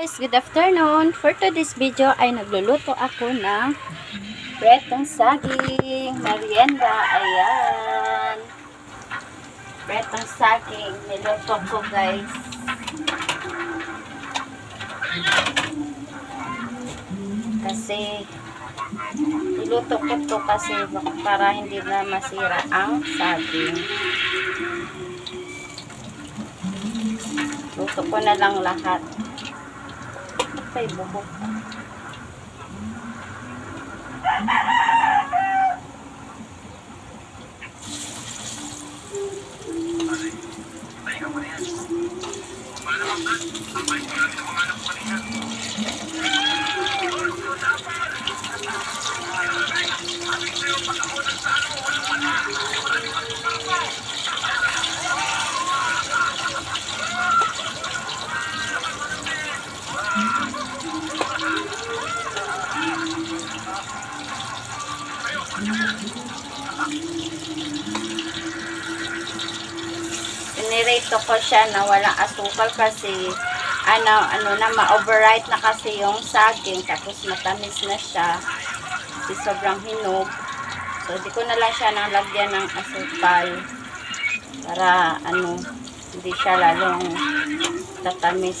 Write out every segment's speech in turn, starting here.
Guys, good afternoon. For today's video ay nagluluto ako ng pretong saging, merienda, ayan. Pretong saging, niluto ko guys. Kasi, niluto ko to kasi para hindi na masira ang saging. Luto ko na lang lahat. Ay, buhok. Pinirito ko siya na walang asukal kasi ano, ano na, ma-overripe na kasi yung saging tapos matamis na siya kasi sobrang hinog. So, di ko na lang siya nalagyan ng asukal para ano, hindi siya lalong tatamis.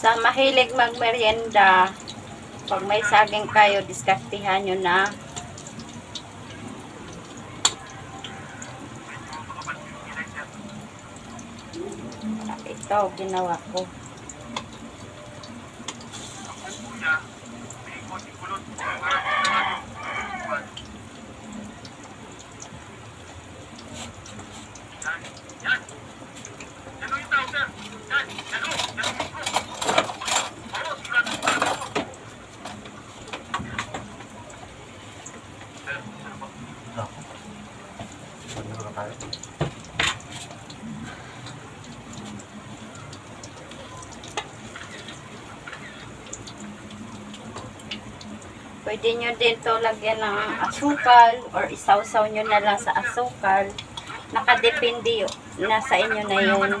Sa mahilig magmerienda, pag may saging kayo, diskartihan nyo na. Ito, ginawa ko. Pwede nyo din to lagyan ng asukal or isawsaw nyo na lang sa asukal. Nakadepende yun. Nasa inyo na yun.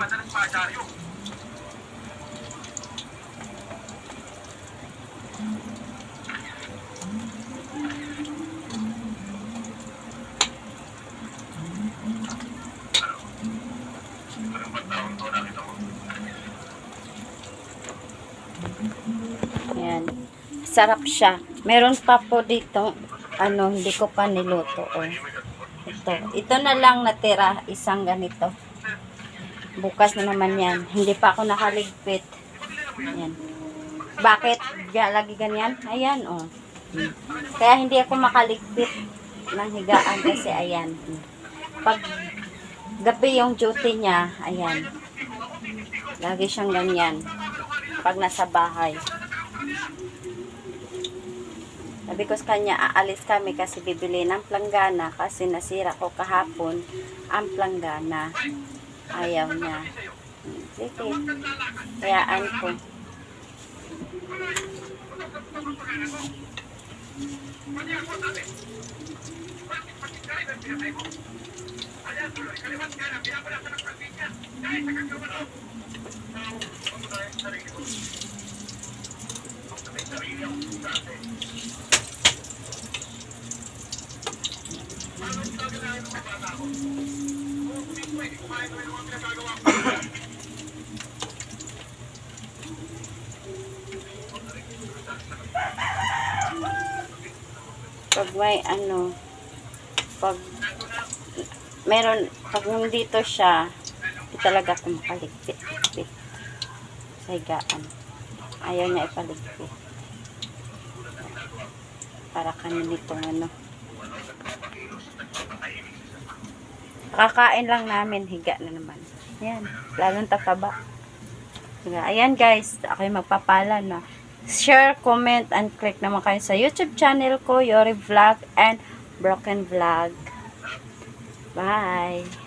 Ayan. Sarap siya. Meron pa po dito, ano, hindi ko pa niluto. Oh. Ito. Ito na lang natira, isang ganito. Bukas na naman yan. Hindi pa ako nakaligpit. Ayan. Bakit? Lagi ganyan? Ayan, oh. Kaya hindi ako makaligpit ng higaan kasi ayan. Pag gabi yung duty niya, ayan. Lagi siyang ganyan. Pag nasa bahay. Sabi ko sa kanya, aalis kami kasi bibili ng planggana kasi nasira ko kahapon ang planggana. Ayaw niya. Sige. Kayaan ko. Pag may ano, pag meron, pag nandito siya, talaga ako makaligpit. Sa higaan. Ayaw niya ipaligpit. Para kanin itong ano. Kakain lang namin, higa na naman. Yan, lalong tataba. Diba? Ayan guys, ako yung magpapala na. Share, comment, and click naman kayo sa YouTube channel ko, Yori Vlog and Broken Vlog. Bye!